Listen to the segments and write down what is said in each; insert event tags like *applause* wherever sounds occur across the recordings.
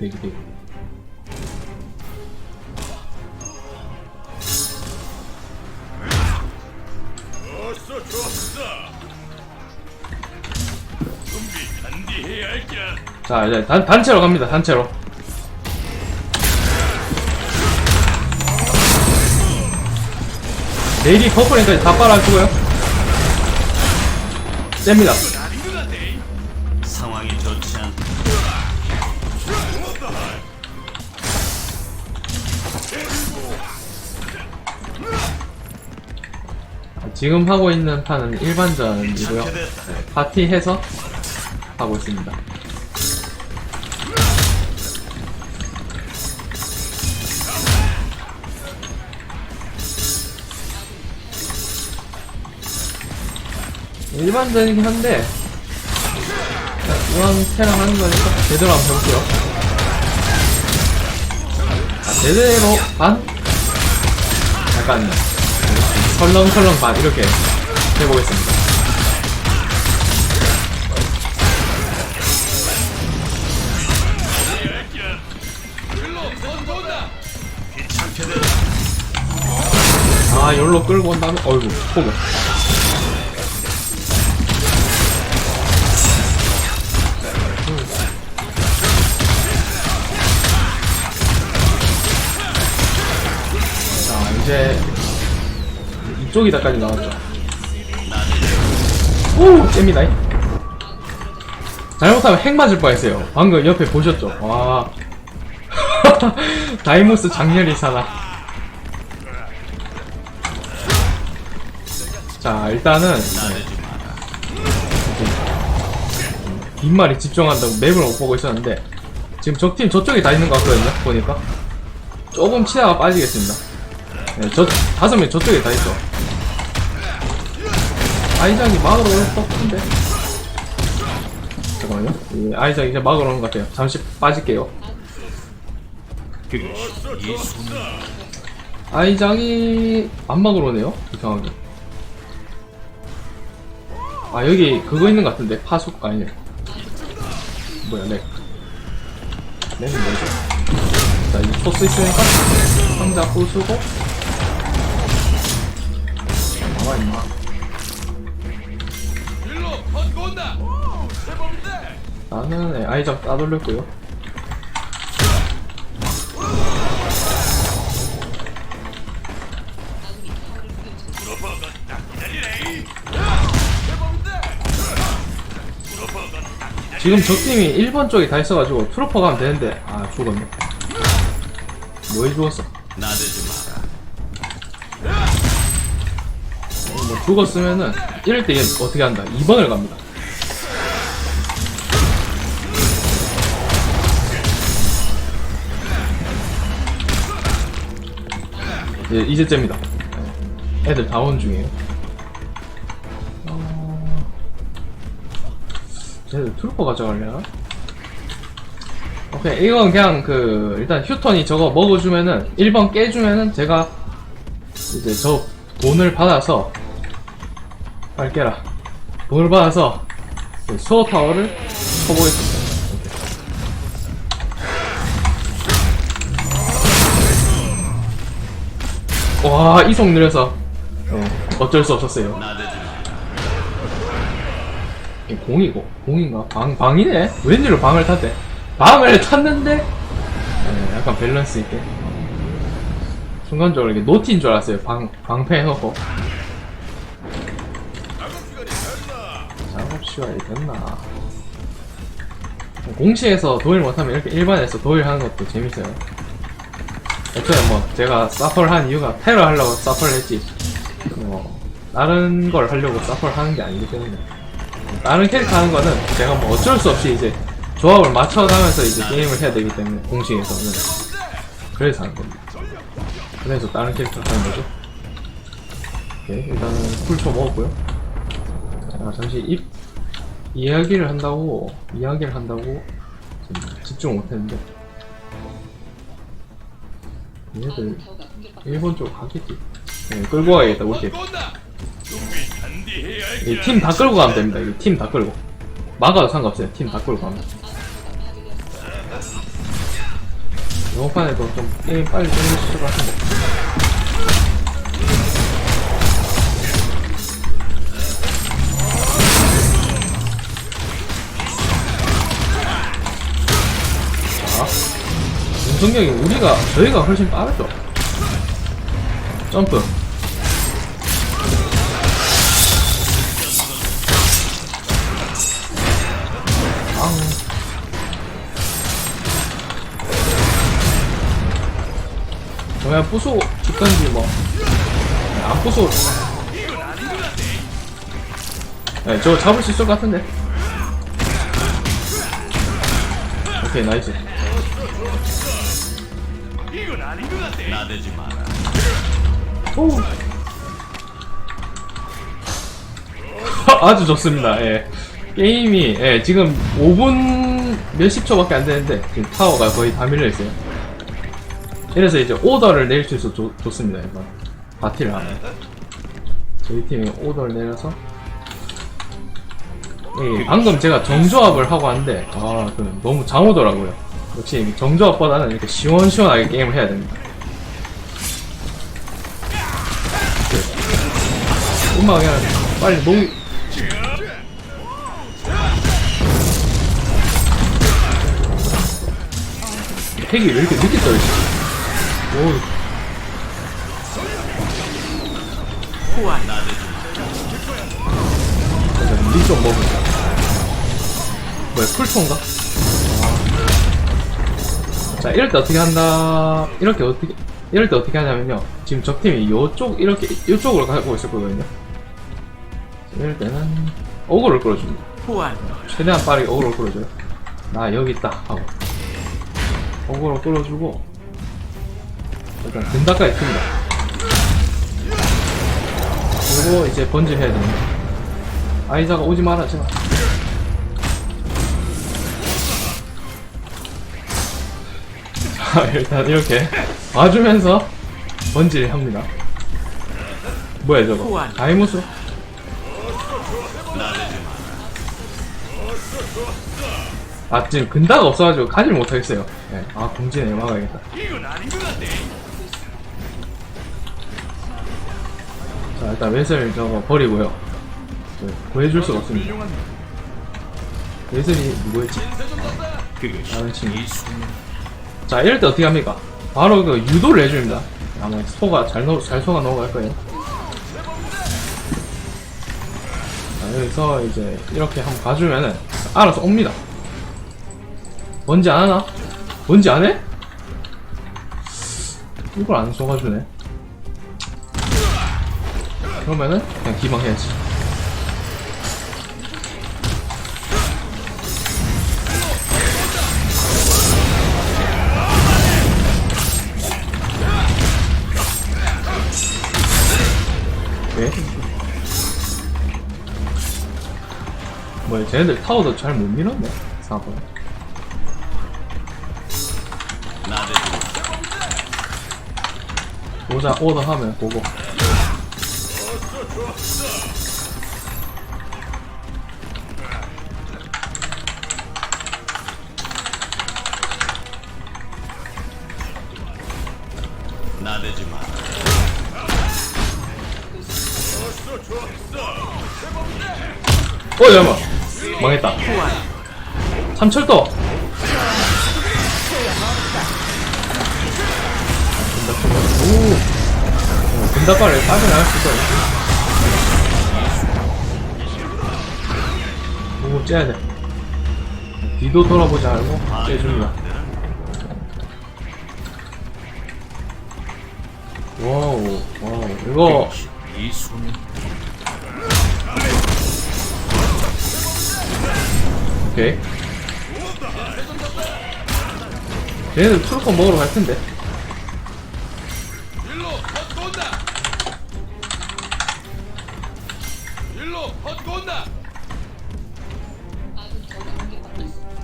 대기 대기. 좋았어 좋았어. 준비 단디 해야 할게 자 이제 단, 단체로 갑니다 단체로. 내일이 퍼플링까지 다 빨아주고요. 셉니다 지금 하고 있는 판은 일반전이고요. 됐다 파티 해서 하고 있습니다. 일반전이긴 한데 자, 이왕 테랑 하는 거니까 제대로 한번 해볼게요. 자, 제대로 반? 약간 설렁설렁 반 이렇게 해보겠습니다 아, 열로 끌고 온 다음에, 어이구, 포그. 자, 이제, 이쪽이다까지 나왔죠. 오, 잼이다. 잘못하면 핵 맞을 뻔했어요. 방금 옆에 보셨죠? 와. *laughs* 다이모스 장렬히 사나. 자 일단은 뒷말이 집중한다고 맵을 못 보고 있었는데 지금 적팀 저쪽에 다 있는 것 같거든요 보니까 조금 치다가 빠지겠습니다 네, 저 다섯 명 저쪽에 다 있어. 아이작이 막으러 올것 같은데. 잠깐만요. 이 아이작 이제 막으러 오는 것 같아요. 잠시 빠질게요. 이 아이작이 안 막으러 오네요 이상하게. 아 여기 그거 있는 것 같은데. 파숙 아니네. 뭐야 렉 렉은 뭐죠? 자 이제 소스 있으니까 상자 부수고 일로 온다. 제법인데. 나는 네, 아이작 따돌렸고요. 지금 적팀이 1번 쪽에 다 있어가지고 트로퍼 가면 되는데. 아 죽었네. 뭐해 죽었어? 나대지 마라 뭐 죽었으면은 이럴 때얘 어떻게 한다 2번을 갑니다 예, 이제 잽니다 네. 애들 다운 중이에요 어... 쟤들 트루퍼 가져갈래나? 오케이 이건 그냥 그 일단 휴턴이 저거 먹어주면은 1번 깨주면은 제가 이제 저 돈을 받아서 깨라. 돈을 받아서 그 수어 타워를 쳐보겠습니다. 와 이속 느려서 네, 어쩔 수 없었어요. 공이고 공인가? 방 방이네? 웬일로 방을 탔대? 방을 탔는데? 네, 약간 밸런스 있게. 순간적으로 이게 노티인 줄 알았어요. 방 방패 해놓고 시간이 됐나 공시에서 도일 못하면 이렇게 일반에서 도일 하는 것도 재밌어요 애초에 뭐 제가 사퍼를 한 이유가 테러 하려고 사퍼를 했지 뭐 다른 걸 하려고 사퍼를 하는 게 아니기 때문에 다른 캐릭터 하는 거는 제가 뭐 어쩔 수 없이 이제 조합을 맞춰가면서 이제 게임을 해야 되기 때문에 공식에서는 그래서 하는 겁니다. 그래서 다른 캐릭터 하는 거죠. 오케이 일단은 쿨초 먹었고요. 아 잠시 입 이야기를 한다고 이야기를 한다고 집중 못했는데 얘들 일본 쪽 가겠지. 네, 끌고 가야겠다 우리 팀. 건고 온다 준비 단디 해야 할게 팀다 끌고 가면 됩니다. 이거 팀다 끌고. 막아도 상관없어요. 팀 다 끌고 가면. 이번 판에도 좀 게임 빨리 끝내실 것 같은데. 운동력이 우리가, 저희가 훨씬 빠르죠. 점프. 앙. 그냥 부수고 죽던지 뭐. 안 부수고. 네, 저거 잡을 수 있을 것 같은데. 오케이, 나이스. 나대지 마라. 오. 아주 좋습니다. 예. 게임이 예, 지금 5분 몇십 초밖에 안 되는데 지금 타워가 거의 다 밀려 있어요. 이래서 이제 오더를 내릴 수 있어 좋, 좋습니다. 이건 바티를 하면 저희 팀이 오더를 내려서 예, 방금 제가 정조합을 하고 왔는데 아, 그 너무 장오더라고요. 역시 정조합보다는 이렇게 시원시원하게 게임을 해야 됩니다. 음악 그냥 빨리 목이 핵이 왜 이렇게 늦게 떠있지? 오, 맞아, 물좀 먹으자. 뭐야, 풀초인가? 아. 자, 이럴 때 어떻게 한다, 이렇게 어떻게, 이럴 때 어떻게 하냐면요. 지금 적팀이 요쪽, 이렇게, 요쪽으로 가고 있을 거거든요. 이럴 때는, 어그를 끌어줍니다. 최대한 빠르게 어그로 끌어줘요. 나 여기 있다 하고 어그로 끌어주고 일단 등다까지 틉니다. 그리고 이제 번지 해야 됩니다. 아이자가 오지 마라 제발. *laughs* 일단 이렇게 봐주면서 번지를 합니다. 뭐야 저거? 다이무스? 아 지금 근다가 없어가지고 가지를 못하겠어요 예. 아 공지네 막아야겠다. 자 일단 웨슬 저거 버리고요 네, 구해줄 수가 없습니다 웨슬이 누구였지? 그것이 다른 친구 이 순간 자 이럴 때 어떻게 합니까? 바로 그 유도를 해줍니다 아마 소가 잘, 넣, 잘 소가 넘어갈 거예요 자 여기서 이제 이렇게 한번 가주면은 알아서 옵니다 뭔지 안 하나? 뭔지 안 해? 이걸 안 쏘가주네 그러면은 그냥 기망해야지 네? 뭐야 쟤네들 타워도 잘 못 밀었네 사번 나대지 오자 오더 하면 보고 어 잠깐만 망했다. 삼철도. 오. 어, 금다발을 빠져나갈 수 있어. 오 째야 돼. 뒤도 돌아보지 않고 째줍니다. 와우 와우. 이거 오케이. 얘네들 트루퍼 먹으러 갈 텐데.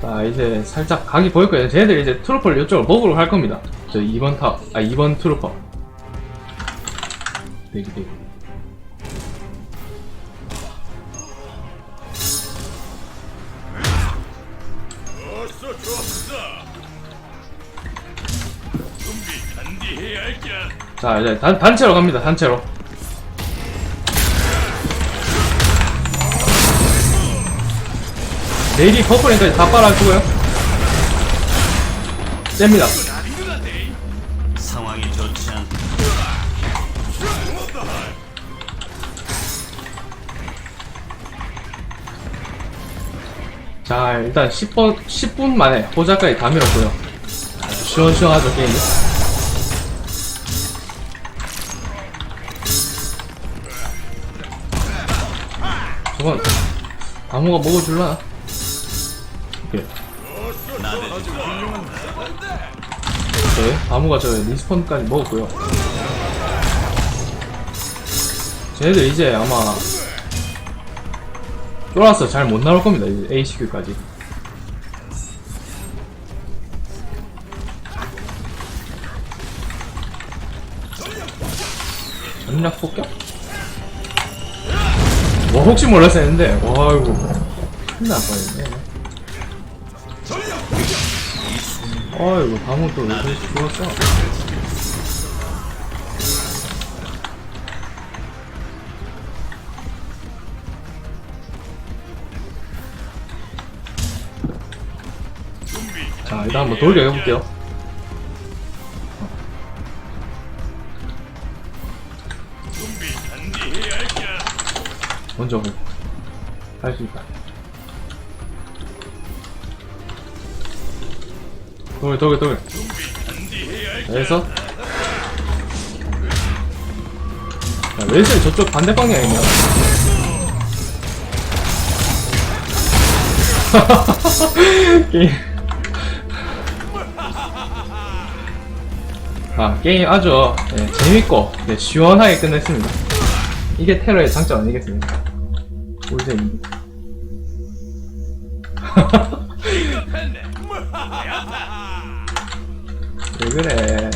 자, 이제 살짝 각이 보일 거예요. 쟤네들 이제 트루퍼를 이쪽으로 먹으러 갈 겁니다. 저 2번 탑, 아, 2번 트루퍼. 대기, 대기. 자, 이제 단, 단체로 갑니다, 단체로. 내일이 버프링까지 다 빨아주고요. 셉니다. 상황이 좋지 않. 자, 일단 10분, 10분 만에 호자까지 다 밀었고요. 시원시원하죠, 게임 이. 저건, 아무가 먹어줄라나? 오케이. 네, 아무가 저 리스폰까지 먹었고요. 쟤네들 이제 아마 쫄아서 잘 못 나올 겁니다. 이제 ACQ까지. 전략 폭격? 뭐 혹시 몰랐어 했는데 와 이거 큰일 날 뻔했네. 어이구 방금 또왜 그렇게 죽었어? 자 일단 한번 돌려 해볼게요 먼저 할수 있다 단디 해야 할게. 여기서 야, 왼손이 저쪽 반대 방향이냐? *laughs* 게임. 아, 게임 아주 네, 재밌고 네, 시원하게 끝냈습니다. 이게 테러의 장점 아니겠습니까? 팬네. *laughs* 왜 그래?